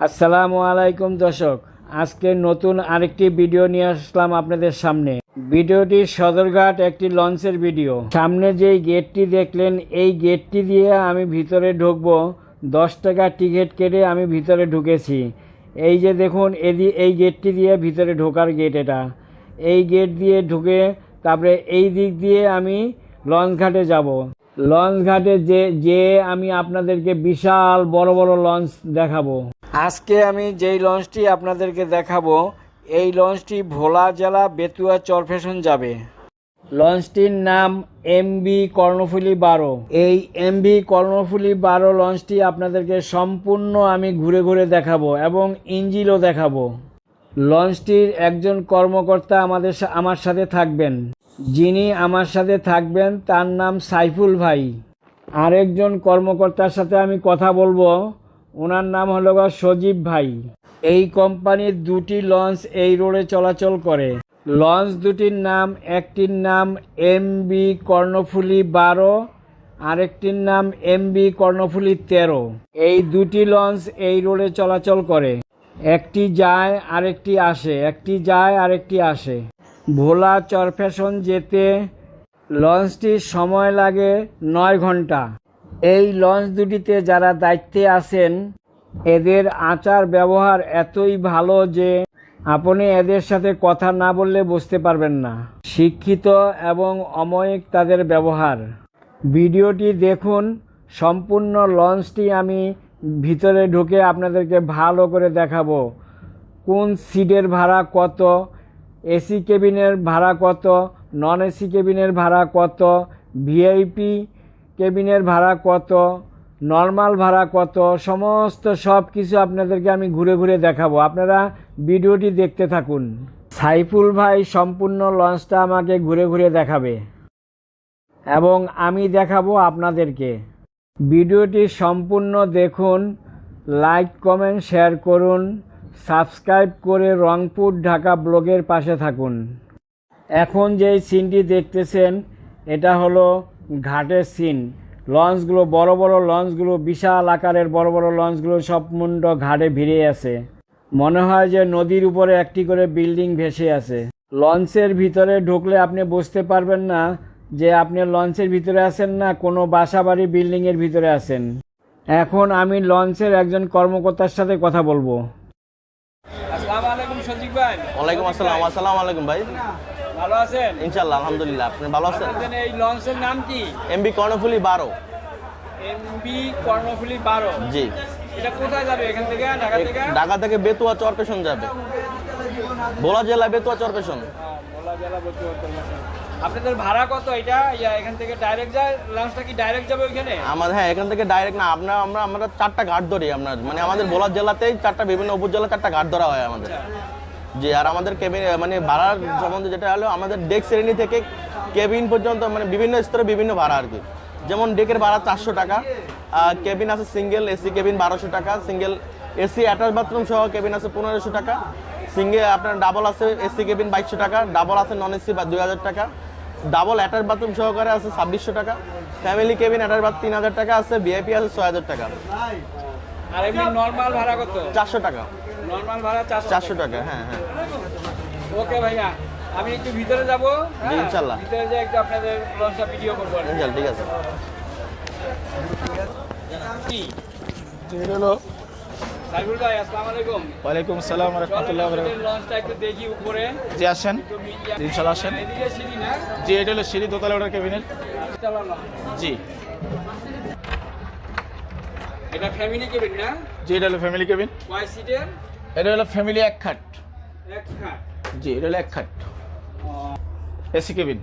আসসালামু আলাইকুম দর্শক, আজকে নতুন আরেকটি ভিডিও নিয়ে আসলাম আপনাদের সামনে। ভিডিওটি সদরঘাট একটি লঞ্চের ভিডিও। সামনে যেই গেটটি দেখলেন, এই গেটটি দিয়ে আমি ভিতরে ঢুকবো। দশ টাকা টিকিট কেটে আমি ভিতরে ঢুকেছি। এই যে দেখুন, এদি, এই গেটটি দিয়ে ভিতরে ঢোকার গেট এটা। এই গেট দিয়ে ঢুকে তারপরে এই দিক দিয়ে আমি লঞ্চ ঘাটে যাব। লঞ্চ ঘাটে যে যে আমি আপনাদেরকে বিশাল বড় বড় লঞ্চ দেখাবো। আজকে আমি যেই লঞ্চটি আপনাদেরকে দেখাবো, এই লঞ্চটি ভোলা জেলা বেতুয়া চরফেশন যাবে। লঞ্চটির নাম এমবি কর্ণফুলি বারো। এই এমবি কর্ণফুলি বারো লঞ্চটি আপনাদেরকে সম্পূর্ণ আমি ঘুরে ঘুরে দেখাবো এবং ইঞ্জিলও দেখাবো। লঞ্চটির একজন কর্মকর্তা আমাদের আমার সাথে থাকবেন। যিনি আমার সাথে থাকবেন, তার নাম সাইফুল ভাই। আরেকজন কর্মকর্তার সাথে আমি কথা বলব। ওনার নাম হলো সজীব ভাই। এই কোম্পানির দুটি লঞ্চ এই রোডে চলাচল করে। লঞ্চ দুটির নাম, একটির নাম এম বি কর্ণফুলি বারো, আরেকটির নাম এম বি কর্ণফুলি তেরো। এই দুটি লঞ্চ এই রোডে চলাচল করে। একটি যায়, আরেকটি আসে। একটি যায়, আরেকটি আসে। ভোলা চরফ্যাশন যেতে লঞ্চটির সময় লাগে নয় ঘণ্টা। এই লঞ্চ দুটিতে যারা দায়িত্বে আছেন, এদের আচার ব্যবহার এতই ভালো যে আপনি এদের সাথে কথা না বললে বুঝতে পারবেন না। শিক্ষিত এবং অময়িক তাদের ব্যবহার। ভিডিওটি দেখুন, সম্পূর্ণ লঞ্চটি আমি ভিতরে ঢুকে আপনাদেরকে ভালো করে দেখাবো। কোন সিটের ভাড়া কত, এসি কেবিনের ভাড়া কত, নন এসি কেবিনের ভাড়া কত, ভিআইপি কেবিনের ভাড়া কত, নর্মাল ভাড়া কত, সমস্ত সব কিছু আপনাদেরকে আমি ঘুরে ঘুরে দেখাবো। আপনারা ভিডিওটি দেখতে থাকুন। সাইফুল ভাই সম্পূর্ণ লঞ্চটা আমাকে ঘুরে ঘুরে দেখাবে। এবং আমি দেখাবো আপনাদেরকে। ভিডিওটি সম্পূর্ণ দেখুন, লাইক, কমেন্ট, শেয়ার করুন, সাবস্ক্রাইব করে রংপুর ঢাকা ব্লগের পাশে থাকুন। এখন যেই সিনটি দেখতেছেন, এটা হলো ঘাটের সিন লঞ্চগুলো বড় বড় লঞ্চগুলো বিশাল আকারের বড় বড় লঞ্চগুলো সব মুন্ড ঘাটে ভিড়ে আছে। মনে হয় যে নদীর উপরে একটি করে বিল্ডিং ভেসে আছে। লঞ্চের ভিতরে ঢুকলে আপনি বুঝতে পারবেন না যে আপনি লঞ্চের ভিতরে আছেন না কোনো বাসাবাড়ি বিল্ডিংয়ের ভিতরে আছেন। এখন আমি লঞ্চের একজন কর্মকর্তার সাথে কথা বলব। আসসালামু আলাইকুম সঞ্জিক ভাই। ওয়ালাইকুম আসসালাম আসসালামু আলাইকুম ভাই। ভালো আছেন? ইনশাল্লাহ আলহামদুলিল্লাহ আপনি ভালো আছেন? এই লঞ্চের নাম কি? এমবি কর্ণফুলি বারো। এমবি কর্ণফুলি বারো। জি। এটা কোথায় যাবে এখান থেকে ঢাকা থেকে? ঢাকা থেকে বেতুয়া চরপেশন যাবে। ভোলা জেলা বেতুয়া চরপেশন ভোলা জেলা বর্তমান কর্মচারী। আপনাদের ভাড়া কত? এটা ইয়া, এখান থেকে ডাইরেক্ট যায় লঞ্চটা কি ডাইরেক্ট যাবে ওইখানে? আমাদের হ্যাঁ এখান থেকে ডাইরেক্ট না আমরা আমরা আমরা চারটা ঘাট ধরি আপনার। মানে আমাদের ভোলা জেলাতেই চারটা বিভিন্ন উপজেলা চারটা ঘাট ধরা হয় আমাদের। জি আর আমাদের কেবিন মানে ভাড়ার সম্বন্ধে যেটা হলো আমাদের ডেক শ্রেণি থেকে কেবিন পর্যন্ত মানে বিভিন্ন স্তরে বিভিন্ন ভাড়া আর কি। যেমন ডেকের ভাড়া চারশো টাকা কেবিন আছে সিঙ্গেল এসি কেবিন বারোশো টাকা সিঙ্গেল এসি অ্যাটাচ বাথরুম সহ কেবিন আছে পনেরোশো টাকা সিঙ্গেল আপনার ডাবল আছে এসি কেবিন বাইশশো টাকা ডাবল আছে নন এসি বা দুই হাজার টাকা ডাবল অ্যাটাচ বাথরুম সহকারে আছে ছাব্বিশশো টাকা ফ্যামিলি কেবিন অ্যাটাচ বাথ তিন হাজার টাকা আছে ভিআইপি আছে ছয় হাজার টাকা। আর এমনি নর্মাল ভাড়া কত? চারশো টাকা। নর্মাল ভাড়া চারশো চারশো টাকা হ্যাঁ হ্যাঁ। ওকে ভাইয়া আমি একটু ভিতরে যাব হ্যাঁ? ভিতরে যাই একটু আপনাদের লঞ্চটা ভিডিও করব আর ঠিক আছে। কি? হলো সাইফুল ভাই আসসালামু আলাইকুম। ওয়ালাইকুম আসসালাম রহমতুল্লাহ চলেন আপনাদের লঞ্চটা একটু দেখি উপরে। জি আসেন। ইনশাল্লাহ আসেন। এদিকে সিঁড়ি না? জি এটা হলো সিঁড়ি দোতলা ওটার ক্যাবিনের জি। এটা ফ্যামিলি কেবিন না? জি এটা হলো ফ্যামিলি ক্যাবিন কয় সিটের এটা হলো ফ্যামিলি এক খাট। এক খাট? জি এটা হলো এক খাট। এসি ক্যাবিন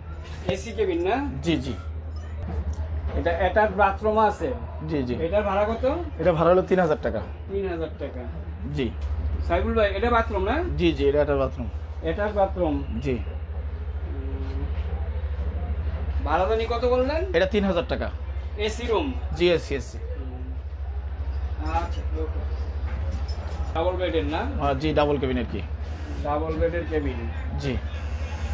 এসি কেবিন না? জি জি। এটা এটার বাথরুম আছে? জি জি। এটার ভাড়া কত? এটা ভাড়া হলো তিন হাজার টাকা। তিন হাজার টাকা। জি। সাইফুল ভাই এটা বাথরুম না? জি জি এটা একটা বাথরুম এটার বাথরুম জি। ভাড়া জানি কত বললেন? এটা তিন হাজার টাকা। এসি রুম জি এসি এসি। আচ্ছা ডাবল বেডের না? জি ডাবল কেবিনের আর কি? ডাবল বেডের কেবিন জি।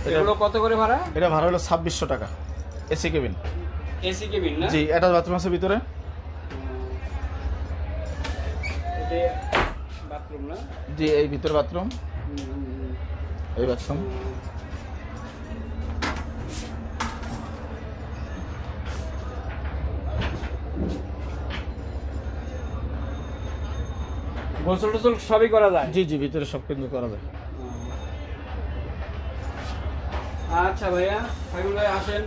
এগুলো কত করে ভাড়া? এটা ভাড়া হলো ছাব্বিশশো টাকা। এসি কেবিন এসি কেবিন না? জি এটা বাথরুম আছে ভিতরে। বাথরুম না? জি এই ভিতরে বাথরুম এই বাথরুম গোসল টোসল সবই করা যায়? জি জি ভিতরে সব কিন্তু করা যায়। আচ্ছা ভাইয়া সাইকুল ভাই আসেন।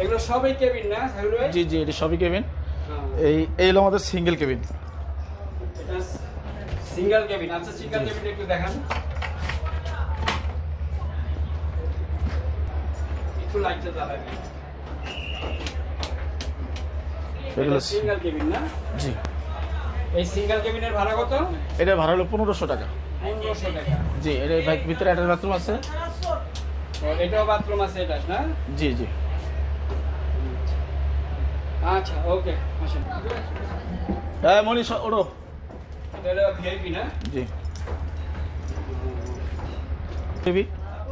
এগুলো সবই কেবিন না সাইকুল ভাই? জি জি এটি সবই কেবিন। হ্যাঁ। এই এই হলো আমাদের সিঙ্গেল কেবিন। Single cabin. আচ্ছা সিঙ্গেল কেবিন একটু দেখান। একটু লাইটটা জ্বালাবেন। এগুলো সিঙ্গেল কেবিন না? জি। এই সিঙ্গেল কেবিনের ভাড়া কত? এটা ভাড়া হলো পনেরোশো টাকা। পনেরোশো টাকা। জি এটা ভিতরে একটা বাথরুম আছে। এটাও বাথরুম আছে এটা না? জি জি। আচ্ছা ওকে আসেন। হ্যাঁ মনীষ ওড়ো এটা ভিআইপি না? জি। টিভি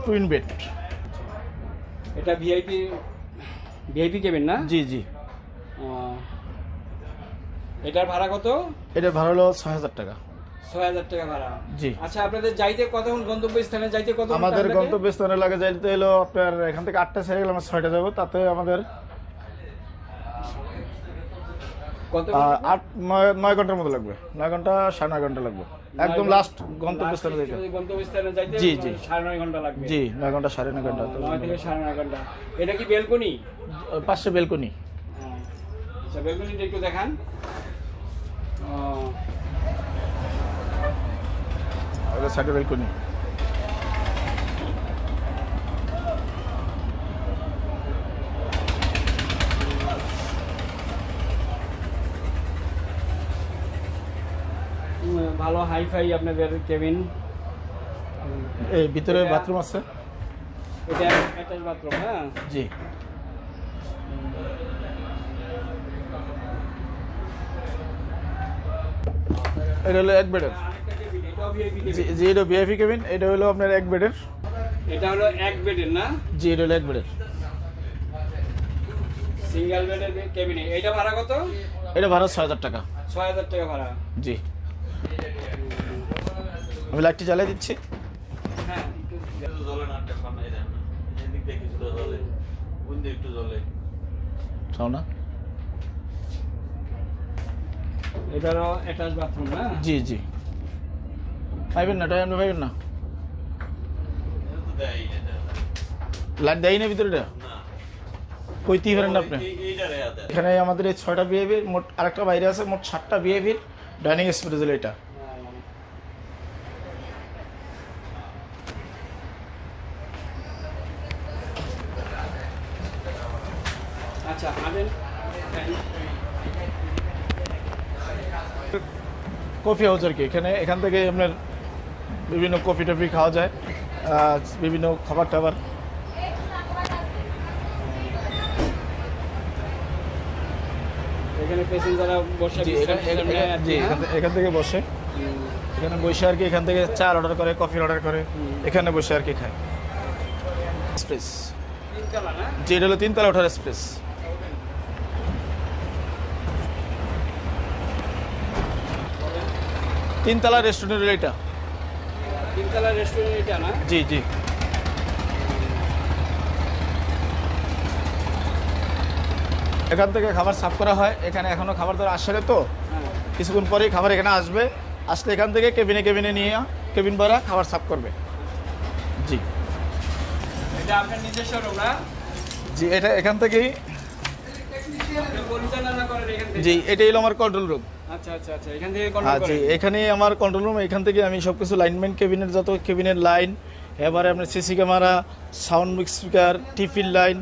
টুইন বেড এটা ভিআইপি ভিআইপি কেবিন না? জি জি। এটার ভাড়া কত? এটা ভাড়া হলো ছয় হাজার টাকা। ছয় হাজার টাকা ভাড়া। জি। আচ্ছা আপনাদের যাইতে কতক্ষণ গন্তব্য স্থানে যাইতে কত আমাদের গন্তব্যস্থানে লাগে যাইতে হলো আপনার এখান থেকে আটটা ছেড়ে গেলে আমরা ছয়টা যাব তাতে আমাদের আট নয় ঘণ্টার মতো লাগবে। নয় ঘণ্টা সাড়ে নয় ঘণ্টা লাগবে। একদম লাস্ট গন্তব্যস্থানে যাইতে। জি, জি। সাড়ে নয় ঘণ্টা লাগবে। জি নয় ঘণ্টা সাড়ে নয় ঘণ্টা নয় থেকে সাড়ে নয় ঘণ্টা। এটা কি বেলকনি? পাশে বেলকনি। আচ্ছা বেলকনিটা একটু দেখান। সাইডে বেলকনি উম, ভালো হাইফাই আপনাদের কেবিন। এই ভিতরে বাথরুম আছে। এটা অ্যাটাচ বাথরুম হ্যাঁ? জি। এটা হলো এক বেডের। জি এটা ভিআইপি কেবিন এটা হলো আপনার এক বেডের। এটা হলো এক বেডের না? জি এটা হলো এক বেডের। সিঙ্গেল বেডের কেবিনে এটা ভাড়া কত? এটা ভাড়া ছয় হাজার টাকা। ছয় হাজার টাকা ভাড়া। জি। আমি লাইটটি জ্বালিয়ে দিচ্ছি। হ্যাঁ। চাও না। এটারও অ্যাটাচ বাথরুম না জি জি। পাইবেন না টাইম আপনি পাইবেন না? লাইট দেয় না ভিতরে কইতেই পারেন না আপনি। এখানে আমাদের এই ছয়টা বিহেভিয়ার মোট আরেকটা বাইরে আছে মোট সাতটা বিহেভিয়ার ডাইনিং স্পেস হলো এটা। আচ্ছা আবেন কফি হাউস আর কি। এখানে এখান থেকে আপনার বিভিন্ন কফি টফি খাওয়া যায় বিভিন্ন খাবার টাবার। এখানে বসে এখান- আর কি? থেকে- এখান থেকে বসে। এখানে বসে আর কি এখান থেকে চা অর্ডার করে কফি অর্ডার করে এখানে বসে আর কি খায়। এক্সপ্রেস জি এটা হলো তিনতলা ওঠার এক্সপ্রেস তিনতলা রেস্টুরেন্ট এটা। তিনতলা রেস্টুরেন্ট এটা না? জি জি। এখান থেকে খাবার সাফ করা হয়। এখানে এখনও খাবার দাবার আসলে তো। হ্যাঁ। কিছুক্ষণ পরেই খাবার এখানে আসবে। আসলে এখান থেকে কেবিনে কেবিনে নিয়ে কেবিন ভরা খাবার সাফ করবে। জি। এটা আপনার নিজস্ব রুম না? জি এটা এখান থেকেই জি এটাই হলো আমার কন্ট্রোল রুম আচ্ছা আচ্ছা আচ্ছা হ্যাঁ কন্ট্রোল জি এখানে আমার কন্ট্রোল রুম এখান থেকে আমি সব কিছু লাইনম্যান কেবিনের যত কেবিনের লাইন এবারে আপনার CC camera sound speaker tiffin line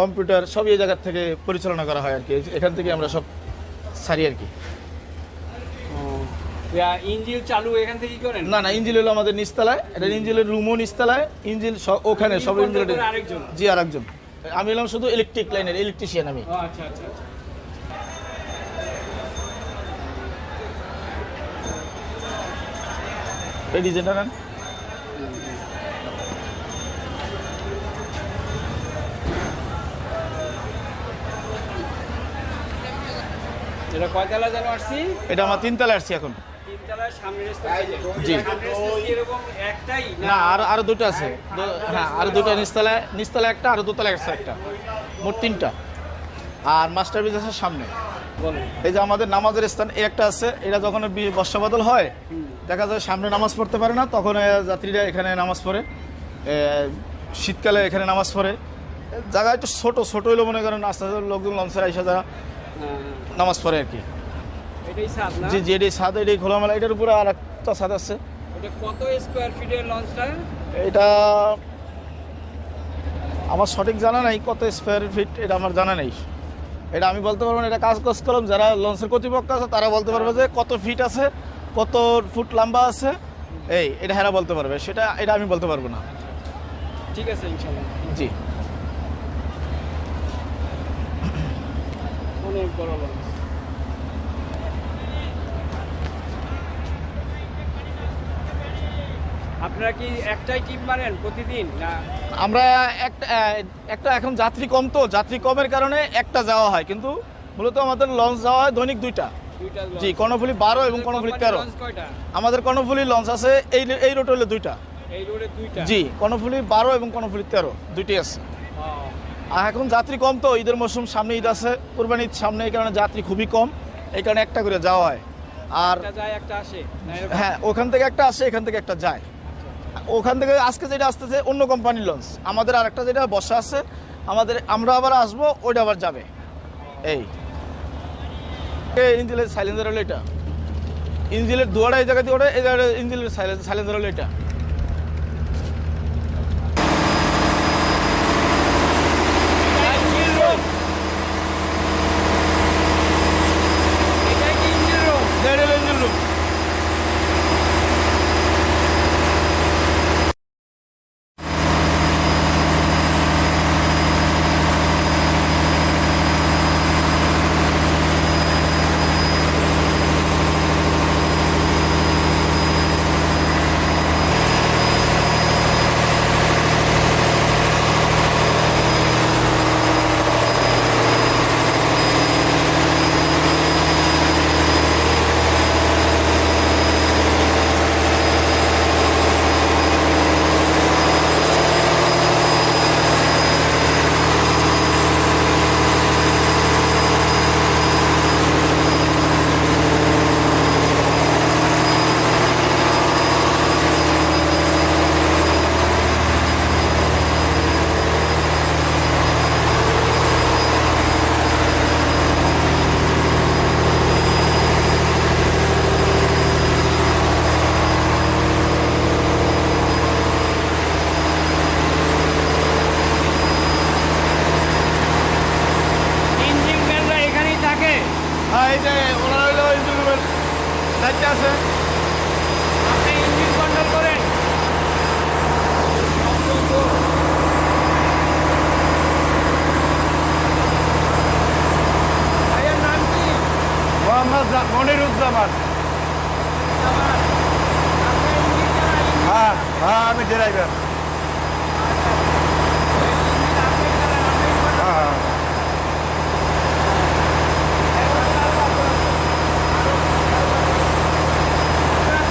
computer সব এই জায়গার থেকে পরিচালনা করা হয় আর কি এখান থেকে আমরা সব সারি আর কি ও, চালু এখান থেকে করেন? না না ইঞ্জিল হলো আমাদের নিচতলায় এটা ইঞ্জিলের রুমও নিচতলায় ইঞ্জিল ওখানে সব ইঞ্জিল আরেকজন। জি আমি হলাম শুধু ইলেকট্রিক লাইনের ইলেকট্রিশিয়ান আমি। আচ্ছা আচ্ছা। এই ডিজাইনটা নেন এটা কয়তলা যেন আসছি? এটা আমার তিনতলা আসছি এখন। না? আর আরও দুটো আছে। হ্যাঁ আরও দুটো নিচতলায় নিচতলায় একটা আরও দোতলায় আছে একটা। মোট তিনটা। আর মাস্টার বিজ আছে সামনে। এই যে আমাদের নামাজের স্থান এই একটা আছে এটা যখন বি- বর্ষা বাদল হয় দেখা যায় সামনে নামাজ পড়তে পারে না তখন যাত্রীরা এখানে নামাজ পড়ে। শীতকালে এখানে নামাজ পড়ে। জায়গা একটু ছোটো ছোট হইল মনে করেন আস্তে আস্তে লোকজন লঞ্চের আইসা যারা হ্যাঁ, নামাজ পড়ে আর কি। এটাই জি জি এটি ছাদ এটি খোলামেলা এটার উপরে আর একটা ছাদ আছে। কত স্কোয়ার ফিটের লঞ্চটা? এটা আমার সঠিক জানা নাই কত স্কোয়ার ফিট এটা আমার জানা নেই। এটা আমি বলতে পারব না এটা কাজ কাজ করলাম যারা লঞ্চের কর্তৃপক্ষ আছে তারা বলতে পারবে যে কত ফিট আছে কত ফুট লম্বা আছে। এই এটা হেরা বলতে পারবে সেটা এটা আমি বলতে পারব না। ঠিক আছে ইনশাল্লাহ জি। অনেক বড়। আপনারা কি একটাই টিপ মারেন প্রতিদিন না? আমরা একটা একটা এখন যাত্রী কম তো যাত্রী কমের কারণে একটা যাওয়া হয় কিন্তু মূলত আমাদের লঞ্চ যাওয়া হয় দৈনিক দুইটা। জি কর্ণফুলি বারো এবং কর্ণফুলি তেরো। আমাদের কর্ণফুলি লঞ্চ আছে এই এই রোড হলে দুইটা। জি কর্ণফুলি বারো এবং কর্ণফুলি তেরো দুইটি আছে। আর এখন যাত্রী কম তো ঈদের মৌসুম সামনে ঈদ আছে কোরবানি ঈদ সামনে এই কারণে যাত্রী খুবই কম এই কারণে একটা করে যাওয়া হয়। আর একটা আসে হ্যাঁ ওখান থেকে একটা আসে এখান থেকে একটা যায়। ওখান থেকে আজকে যেটা আসতেছে, অন্য কোম্পানির লঞ্চ আমাদের আরেকটা যেটা বসা আছে, আমাদের আমরা আবার আসব, ওইটা আবার যাবে। এই। ইঞ্জিলের সাইলেন্সার হলো এটা। ইঞ্জিলের দুয়ারা এই জায়গা দিয়ে ওটা এই জায়গায় ইঞ্জিলের সাইলেন্সার হলো এটা Engine room। এটাই কি engine room? এটা হলো ইঞ্জিন রুম Engine man রা এখানেই থাকে হ্যাঁ এই যে ওনারা হইল ইঞ্জিন রুমের দায়িত্বে আছে আপনি ইঞ্জিন কন্ট্রোল করেন ভাইয়ের নাম কি মোহাম্মদ মনিরুজ্জামান আপনি ইঞ্জিন চালান, ইঞ্জিন- হ্যাঁ হ্যাঁ আমি ড্রাইভার ইঞ্জিন আপনি চালান, আপনি control হ্যাঁ করেন।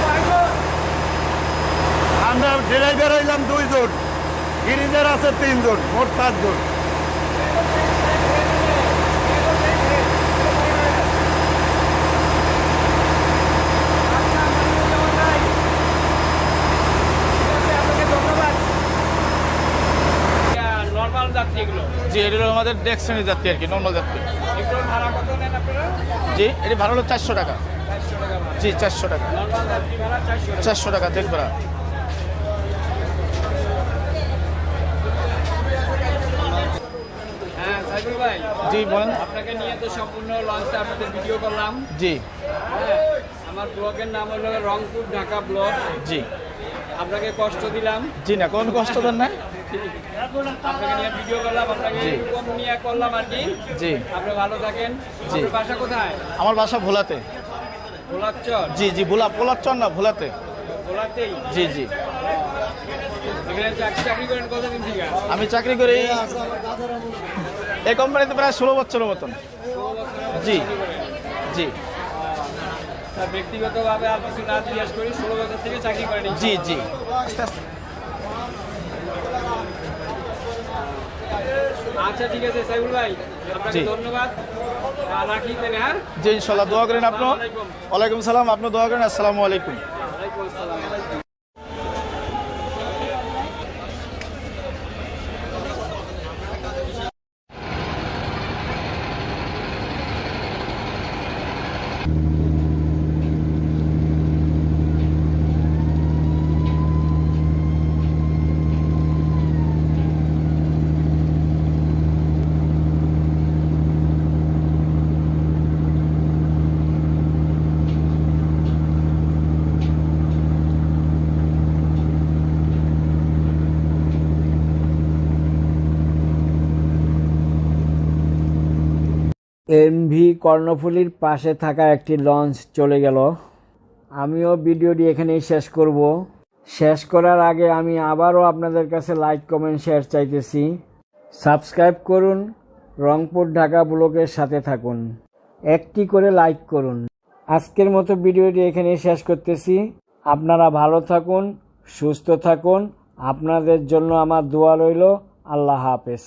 কয়জন? আমরা ড্রাইভার হইলাম দুইজন গিরিজার আছে তিনজন মোট পাঁচজন আচ্ছা, মনিরুজ্জামান ভাই। ঠিক আছে, আপনাকে ধন্যবাদ। ইয়া, নর্মাল যাত্রী এগুলো? জি এটি হলো আমাদের ডেক শ্রেণির যাত্রী আর কি নর্মাল যাত্রী। এগুলোর ভাড়া কত নেন আপনারা? জি এটি ভাড়া হলো চারশো টাকা। জি চারশো টাকা। চারশো টাকা। চারশো ভাড়া। হ্যাঁ জি বলেন। আপনাকে নিয়ে তো সম্পূর্ণ লঞ্চটা আপনাদের ভিডিও করলাম। জি। হ্যাঁ আমার ব্লগের নাম হলো রংপুর ঢাকা ব্লগ জি। আপনাকে কষ্ট দিলাম। জি না কোন কষ্ট দেন না আপনাকে নিয়ে ভিডিও করলাম আপনাকে নিয়ে করলাম আর কি। জি। আপনি ভালো থাকেন। জি। বাসা কোথায়? আমার বাসা ভোলাতে। জি জি ভোলা পোলার না ভোলাতে। ভোলাতেই? জি জি। আমি চাকরি করি এই কোম্পানিতে প্রায় ষোলো বছরের মতন। জি। জি। ব্যক্তিগতভাবে আর কিছু না জিজ্ঞেস করি ষোলো বছর থেকে চাকরি করেন জি জি। আচ্ছা ঠিক আছে সাইবুল ভাই আপনাকে। ধন্যবাদ। রাখি তাহলে হ্যাঁ? জি ইনশাল্লাহ দোয়া করেন আপনি। ওয়ালাইকুম সালাম আপনি দোয়া করেন আসসালামু আলাইকুম। ওয়ালাইকুম আসসালাম। এমভি কর্ণফুলীর পাশে থাকা একটি লঞ্চ চলে গেল। আমিও ভিডিওটি এখানেই শেষ করব। শেষ করার আগে আমি আবারও আপনাদের কাছে লাইক, কমেন্ট, শেয়ার চাইতেছি। সাবস্ক্রাইব করুন, রংপুর ঢাকা ব্লকের সাথে থাকুন। একটি করে লাইক করুন। আজকের মতো ভিডিওটি এখানেই শেষ করতেছি। আপনারা ভালো থাকুন, সুস্থ থাকুন। আপনাদের জন্য আমার দোয়া রইল। আল্লাহ হাফেজ।